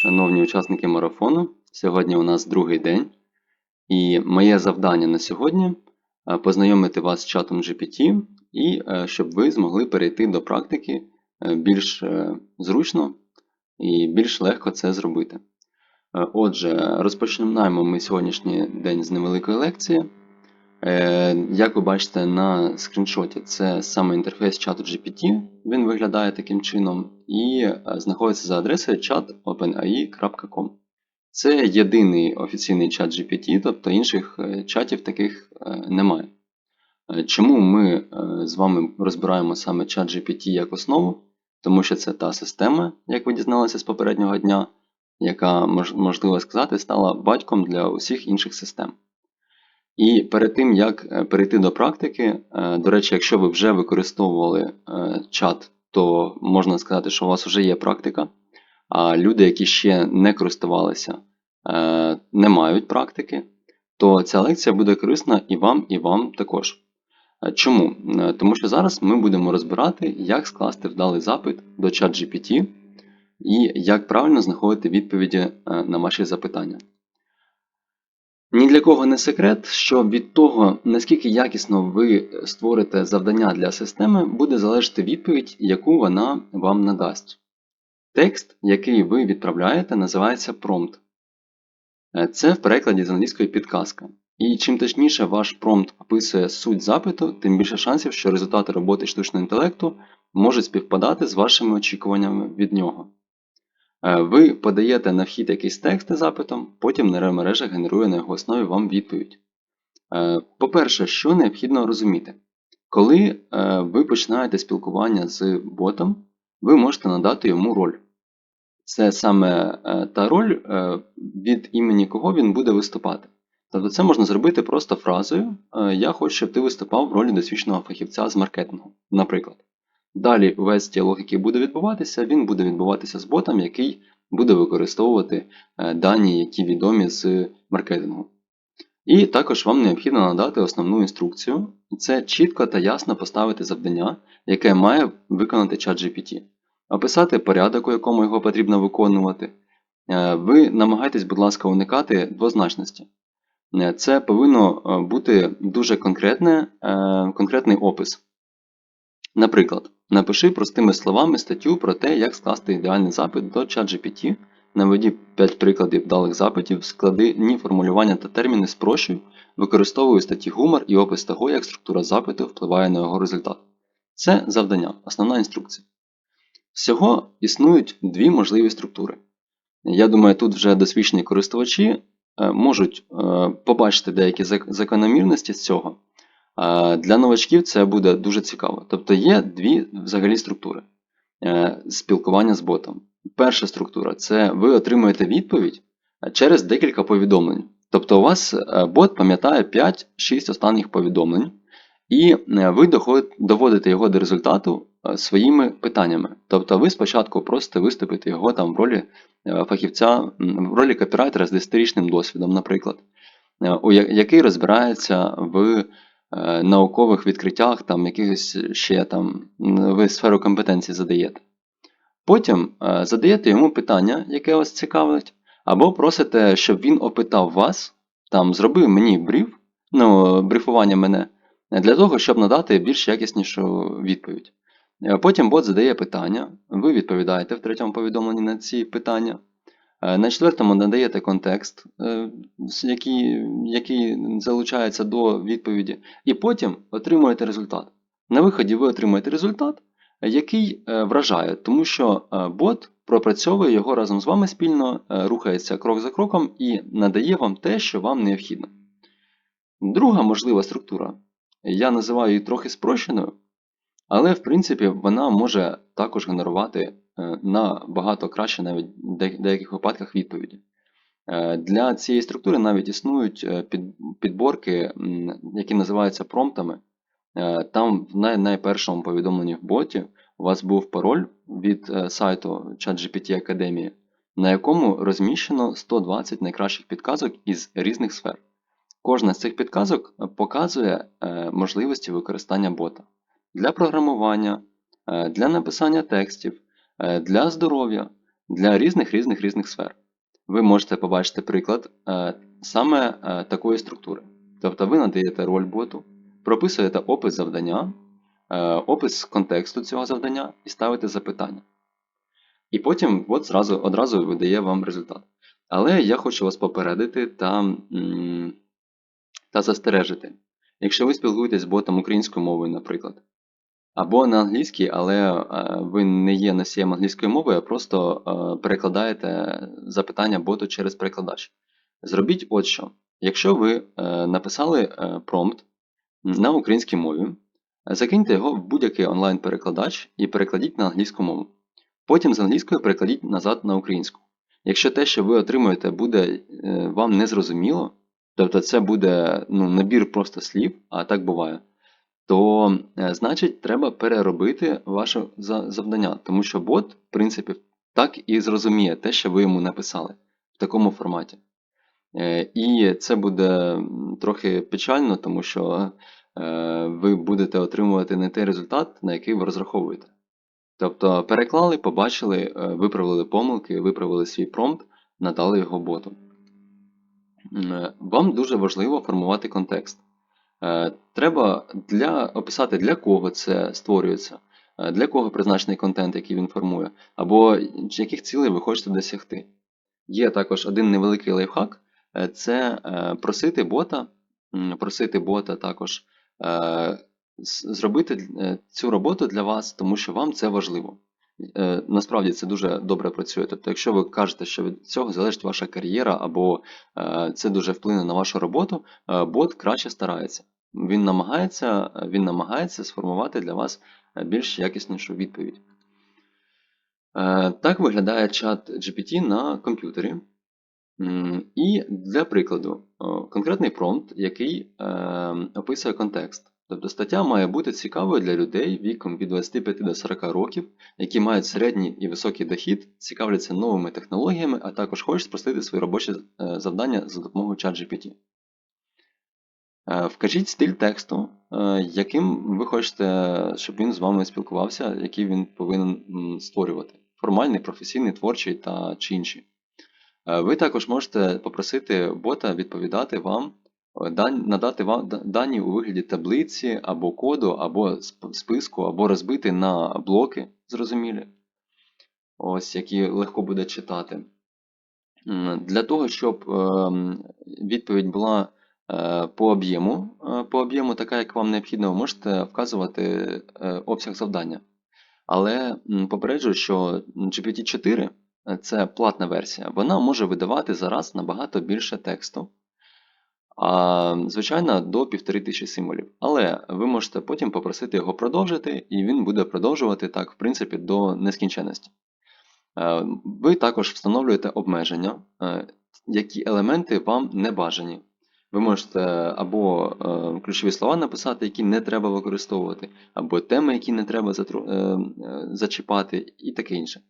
Шановні учасники марафону, сьогодні у нас другий день, і моє завдання на сьогодні е, познайомити вас з чатом GPT і е, щоб ви змогли перейти до практики е, більш зручно і більш легко це зробити. Отже, розпочинаємо ми сьогоднішній день з невеликої лекції. Е, Як ви бачите на скріншоті, це саме інтерфейс чату GPT. Він виглядає таким чином і е, знаходиться за адресою chat.openai.com. Це єдиний офіційний чат GPT, тобто інших е, чатів таких немає. Чому ми з вами розбираємо саме чат GPT як основу? Тому що це та система, як ви дізналися з попереднього дня, яка, можливо сказати, стала батьком для усіх інших систем. І перед тим, як е, перейти до практики, е, до речі, якщо ви вже використовували е, чат, то можна сказати, що у вас вже є практика, а люди, які ще не користувалися, не мають практики, то ця лекція буде корисна і вам, і вам також. Чому? Тому що зараз ми будемо розбирати, як скласти вдалий запит до ChatGPT і як правильно знаходити відповіді на ваші запитання. Ні для кого не секрет, що від того, наскільки якісно ви створите завдання для системи, буде залежати відповідь, яку вона вам надасть. Текст, який ви відправляєте, називається промпт. Е, Це в перекладі з англійської підказка. І чим точніше ваш промпт описує суть запиту, тим більше шансів, що результати роботи штучного інтелекту можуть співпадати з вашими очікуваннями від нього. Е, Ви подаєте на вхід якийсь текст запитом, потім нейромережа генерує на його основі вам відповідь. Е, По-перше, що необхідно розуміти? Коли е, ви починаєте спілкування з ботом, ви можете надати йому роль. Це саме та роль, від імені кого він буде виступати. Тобто це можна зробити просто фразою Я хочу, щоб ти виступав в ролі досвідченого фахівця з маркетингу, наприклад. Далі весь діалог, який буде відбуватися, він буде відбуватися з ботом, який буде використовувати е, дані, які відомі з маркетингу. І також вам необхідно надати основну інструкцію. Це чітко та ясно поставити завдання, яке має виконати ChatGPT. Описати порядок, у якому його потрібно виконувати. Е, Ви намагайтесь, будь ласка, уникати двозначності. Е, Це повинно бути дуже конкретне, конкретний опис. Наприклад, напиши простими словами статтю про те, як скласти ідеальний запит до ChatGPT, наведі 5 прикладів вдалих запитів, склади формулювання та терміни спрощуй, використовуй статті гумор і опис того, як структура запиту впливає на його результат. Це завдання, основна інструкція. Всього існують дві можливі структури. Я думаю, тут вже досвідчені користувачі е, можуть е, побачити деякі закономірності з цього. Для новачків це буде дуже цікаво. Тобто є дві взагалі структури е, спілкування з ботом. Перша структура це ви отримуєте відповідь е, через декілька повідомлень. Тобто у вас е, бот пам'ятає 5-6 останніх повідомлень, і ви доводите його до результату своїми питаннями. Тобто ви спочатку просите виступити його там в ролі фахівця, в ролі копірайтера з 10-річним досвідом, наприклад, який розбирається в наукових відкриттях, там якихось ще там ви сферу компетенції задаєте. Потім е, задаєте йому питання, яке вас цікавить, або просите, щоб він опитав вас, там зроби мені бриф, ну, брифування мене, е, для того, щоб надати більш якіснішу відповідь. Е, Потім бот задає питання, ви відповідаєте в третьому повідомленні на ці питання. Е, На четвертому надаєте контекст, е, який, який залучається до відповіді, і потім отримуєте результат. На виході ви отримуєте результат, який е, вражає, тому що бот пропрацьовує його разом з вами спільно, рухається крок за кроком і надає вам те, що вам необхідно. Друга можлива структура, я називаю її трохи спрощеною, але в принципі вона може також генерувати набагато краще навіть в деяких випадках відповіді. Е, Для цієї структури навіть існують е, підборки, які називаються промптами. Е, Там в най- найпершому повідомленні в боті у вас був пароль від е, сайту ChatGPT Академії, на якому розміщено 120 найкращих підказок із різних сфер. Кожна з цих підказок е, показує е, можливості використання бота для програмування, е, для написання текстів, е, для здоров'я, для різних різних різних сфер. Ви можете побачити приклад е, саме е, такої структури. Тобто ви надаєте роль боту, прописуєте опис завдання, е, опис контексту цього завдання і ставите запитання. І потім бот зразу, одразу видає вам результат. Але я хочу вас попередити та, та застережити. Якщо ви спілкуєтесь з ботом українською мовою, наприклад, або на англійській, але е, ви не є носієм англійської мови, а просто е, перекладаєте запитання боту через перекладач. Зробіть от що. Якщо ви е, написали промпт на українській мові, закиньте його в будь-який онлайн-перекладач і перекладіть на англійську мову. Потім з англійської перекладіть назад на українську. Якщо те, що ви отримуєте, буде вам незрозуміло, тобто це буде ну, набір просто слів, а так буває, то е, значить треба переробити ваше завдання, тому що бот, в принципі, так і зрозуміє те, що ви йому написали в такому форматі. Е, І це буде трохи печально, тому що е, ви будете отримувати не той результат, на який ви розраховуєте. Тобто переклали, побачили, виправили помилки, виправили свій промпт, надали його боту. Вам дуже важливо формувати контекст. Е, Треба для, описати, для кого це створюється, е, для кого призначений контент, який він формує, або яких цілей ви хочете досягти. Є також один невеликий лайфхак е, це просити бота, просити бота також зробити цю роботу для вас, тому що вам це важливо. Е, Насправді це дуже добре працює. Тобто, якщо ви кажете, що від цього залежить ваша кар'єра, або е, це дуже вплине на вашу роботу, е, бот краще старається. Він намагається, він намагається сформувати для вас більш якіснішу відповідь. Так виглядає чат GPT на комп'ютері. І для прикладу, конкретний промпт, який описує контекст. Тобто стаття має бути цікавою для людей віком від 25 до 40 років, які мають середній і високий дохід, цікавляться новими технологіями, а також хочуть спростити свої робочі е, завдання за допомогою ChatGPT. Е, Вкажіть стиль тексту, е, яким ви хочете, щоб він з вами спілкувався, який він повинен створювати. Формальний, професійний, творчий та чи інші. Ви також можете попросити бота відповідати вам, надати вам дані у вигляді таблиці або коду, або списку, або розбити на блоки зрозумілі, ось які легко буде читати. Для того, щоб ем, відповідь була е, по об'єму, е, по об'єму така, як вам необхідно, ви можете вказувати е, обсяг завдання. Але попереджую, що GPT-4 е, це платна версія, вона може видавати зараз набагато більше тексту. Звичайно, до 1500 символів. Але ви можете потім попросити його продовжити, і він буде продовжувати так, в принципі, до нескінченності. Е, Ви також встановлюєте обмеження, е, які елементи вам не бажані. Ви можете або е, ключові слова написати, які не треба використовувати, або теми, які не треба зачіпати, і таке інше.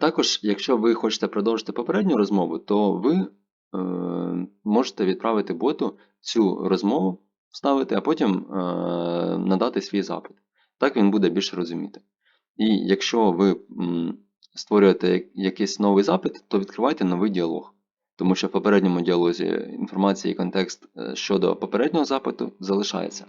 Також, якщо ви хочете продовжити попередню розмову, то ви можете відправити боту цю розмову, вставити, а потім е, надати свій запит. Так він буде більше розуміти. І якщо ви створюєте якийсь новий запит, то відкривайте новий діалог. Тому що в попередньому діалозі інформація і контекст е, щодо попереднього запиту залишається.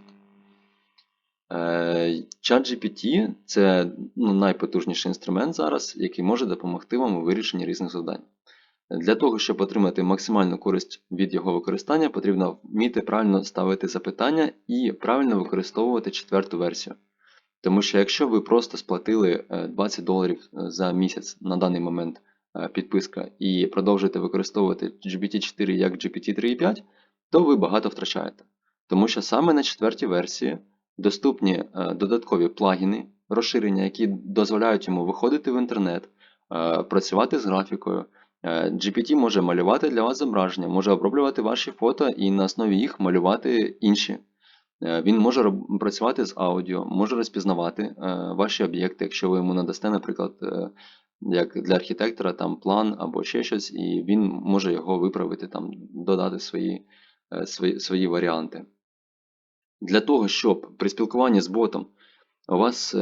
Е, ChatGPT – це ну, найпотужніший інструмент зараз, який може допомогти вам у вирішенні різних завдань. Для того, щоб отримати максимальну користь від його використання, потрібно вміти правильно ставити запитання і правильно використовувати четверту версію. Тому що якщо ви просто сплатили е, 20 доларів е, за місяць на даний момент е, підписка і продовжуєте використовувати GPT-4 як GPT 3.5, то ви багато втрачаєте. Тому що саме на четвертій версії доступні е, додаткові плагіни, розширення, які дозволяють йому виходити в інтернет, е, працювати з графікою. Е, GPT може малювати для вас зображення, може оброблювати ваші фото і на основі їх малювати інші. Е, Він може працювати з аудіо, може розпізнавати е, ваші об'єкти, якщо ви йому надасте, наприклад, як для архітектора там план або ще щось, і він може його виправити, там, додати свої, свої, свої варіанти. Для того, щоб при спілкуванні з ботом у вас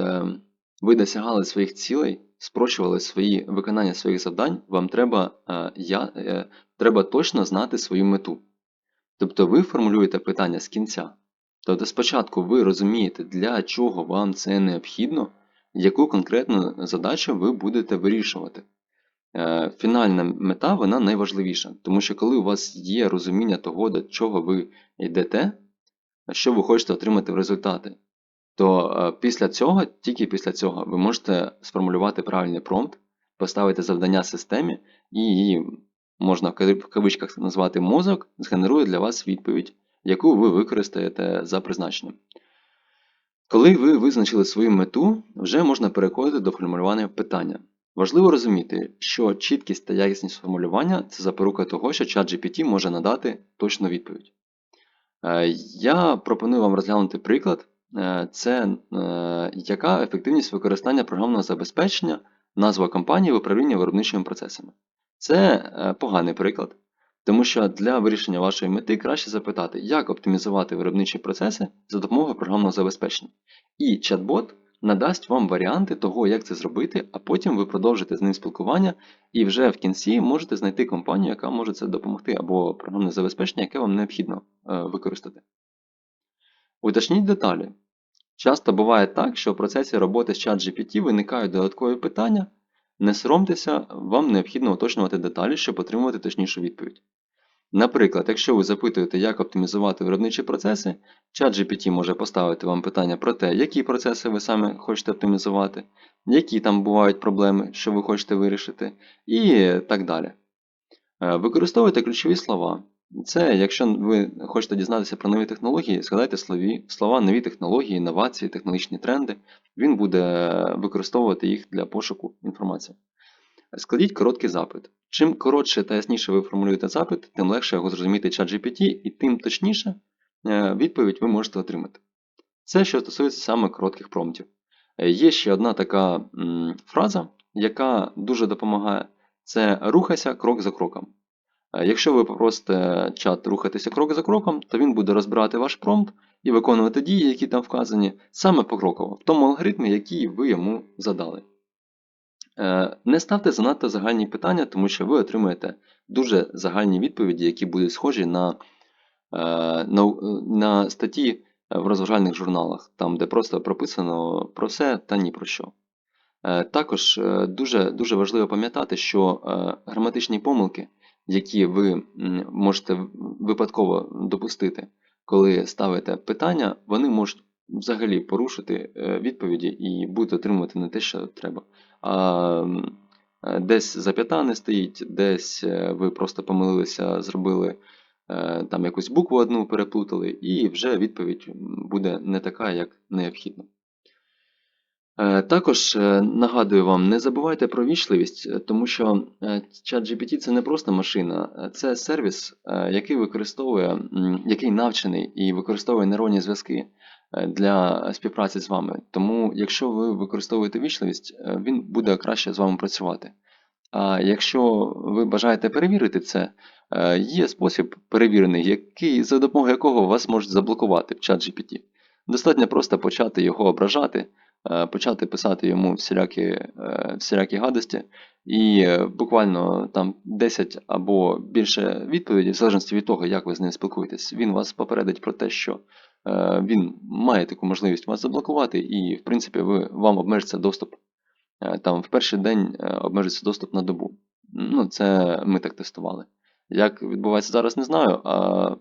ви досягали своїх цілей, спрощували свої виконання своїх завдань, вам треба, е, я, е, треба точно знати свою мету. Тобто ви формулюєте питання з кінця. Тобто спочатку ви розумієте, для чого вам це необхідно, яку конкретну задачу ви будете вирішувати. Е, Фінальна мета вона найважливіша, тому що коли у вас є розуміння того, до чого ви йдете, що ви хочете отримати в результаті, то е, після цього, тільки після цього, ви можете сформулювати правильний промпт, поставити завдання системі, і її можна в кавичках назвати мозок, згенерує для вас відповідь, яку ви використаєте за призначенням. Коли ви визначили свою мету, вже можна переходити до формулювання питання. Важливо розуміти, що чіткість та якісність формулювання це запорука того, що ChatGPT може надати точну відповідь. Е, Я пропоную вам розглянути приклад. Е, Це е, яка ефективність використання програмного забезпечення, назва компанії в управлінні виробничими процесами. Це е, поганий приклад, тому що для вирішення вашої мети краще запитати, як оптимізувати виробничі процеси за допомогою програмного забезпечення. І чат-бот надасть вам варіанти того, як це зробити, а потім ви продовжите з ним спілкування, і вже в кінці можете знайти компанію, яка може це допомогти, або програмне забезпечення, яке вам необхідно використати. Уточніть деталі. Часто буває так, що в процесі роботи з ChatGPT виникають додаткові питання. Не соромтеся, вам необхідно уточнювати деталі, щоб отримувати точнішу відповідь. Наприклад, якщо ви запитуєте, як оптимізувати виробничі процеси, ChatGPT може поставити вам питання про те, які процеси ви саме хочете оптимізувати, які там бувають проблеми, що ви хочете вирішити, і так далі. Е, Використовуйте ключові слова. Це, якщо ви хочете дізнатися про нові технології, згадайте слові, слова нові технології, інновації, технологічні тренди. Він буде використовувати їх для пошуку інформації. Складіть короткий запит. Чим коротше та ясніше ви формулюєте запит, тим легше його зрозуміти ChatGPT і тим точніше е, відповідь ви можете отримати. Це що стосується саме коротких промптів. Е, Є ще одна така фраза, яка дуже допомагає: це рухайся крок за кроком. Е, Якщо ви попросите чат рухатися крок за кроком, то він буде розбирати ваш промпт і виконувати дії, які там вказані, саме покроково, в тому алгоритмі, який ви йому задали. Е, Не ставте занадто загальні питання, тому що ви отримаєте дуже загальні відповіді, які будуть схожі на, е, на, на статті в розважальних журналах, там, де просто прописано про все та ні про що. Також дуже, дуже важливо пам'ятати, що граматичні помилки, які ви можете випадково допустити, коли ставите питання, вони можуть взагалі порушити е, відповіді і будете отримувати не те, що треба. А е, десь зап'ята не стоїть, десь е, ви просто помилилися, зробили там якусь букву одну переплутали, і вже відповідь буде не така, як необхідно. Е, Також е, нагадую вам, не забувайте про вічливість, е, тому що ChatGPT це не просто машина, це сервіс, який використовує, який навчений і використовує нейронні зв'язки для співпраці з вами. Тому, якщо ви використовуєте вічливість, він буде краще з вами працювати. А якщо ви бажаєте перевірити це, є спосіб перевірений, який, за допомогою якого вас можуть заблокувати в ChatGPT. Достатньо просто почати його ображати, почати писати йому всілякі, е, всілякі гадості, і е, буквально там 10 або більше відповідей, в залежності від того, як ви з ним спілкуєтесь, він вас попередить про те, що е, він має таку можливість вас заблокувати, і, в принципі, ви, вам обмежиться доступ. Е, Там в перший день е, обмежується доступ на добу. Ну, це ми так тестували. Як відбувається зараз, не знаю, а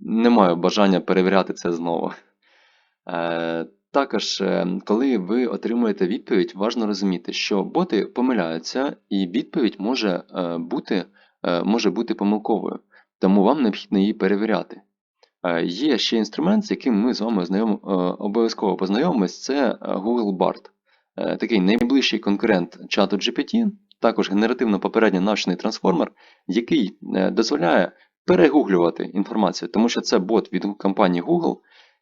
не маю бажання перевіряти це знову. Також, е, коли ви отримуєте відповідь, важливо розуміти, що боти помиляються, і відповідь може е, бути, е, може бути помилковою, тому вам необхідно її перевіряти. Е, Є ще інструмент, з яким ми з вами обов'язково познайомимось, це Google Bard. Такий найближчий конкурент чату GPT, також генеративно попередньо навчений трансформер, який дозволяє перегуглювати інформацію, тому що це бот від компанії Google,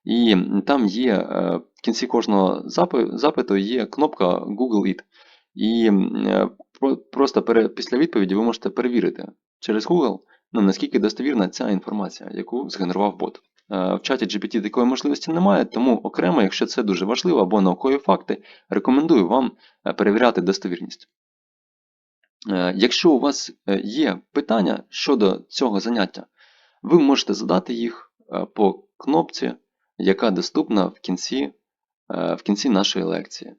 і там є е, в кінці кожного запиту є кнопка Google It. І е, просто після відповіді ви можете перевірити через Google, ну, наскільки достовірна ця інформація, яку згенерував бот. Е, В чаті GPT такої можливості немає, тому окремо, якщо це дуже важливо або наукові факти, рекомендую вам перевіряти достовірність. Якщо у вас є питання щодо цього заняття, ви можете задати їх по кнопці, яка доступна в кінці, е, в кінці нашої лекції.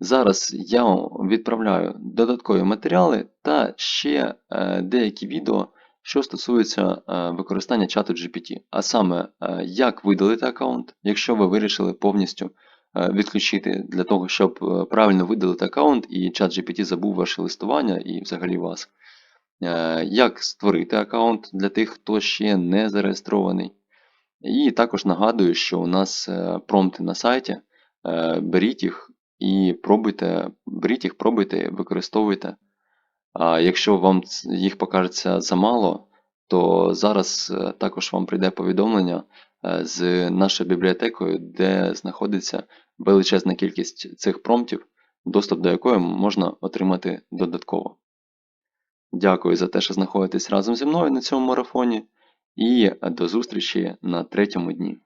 Зараз я вам відправляю додаткові матеріали та ще е, деякі відео, що стосуються е, використання чату GPT, а саме, як видалити аккаунт, якщо ви вирішили повністю відключити для того, щоб правильно видалити аккаунт і чат GPT забув ваше листування і взагалі вас. Як створити аккаунт для тих, хто ще не зареєстрований. І також нагадую, що у нас е, промпти на сайті. Е, Беріть їх і пробуйте, беріть їх, пробуйте, використовуйте. А якщо вам їх покажеться замало, то зараз е, також вам прийде повідомлення з нашою бібліотекою, де знаходиться величезна кількість цих промптів, доступ до якої можна отримати додатково. Дякую за те, що знаходитесь разом зі мною на цьому марафоні, і до зустрічі на третьому дні.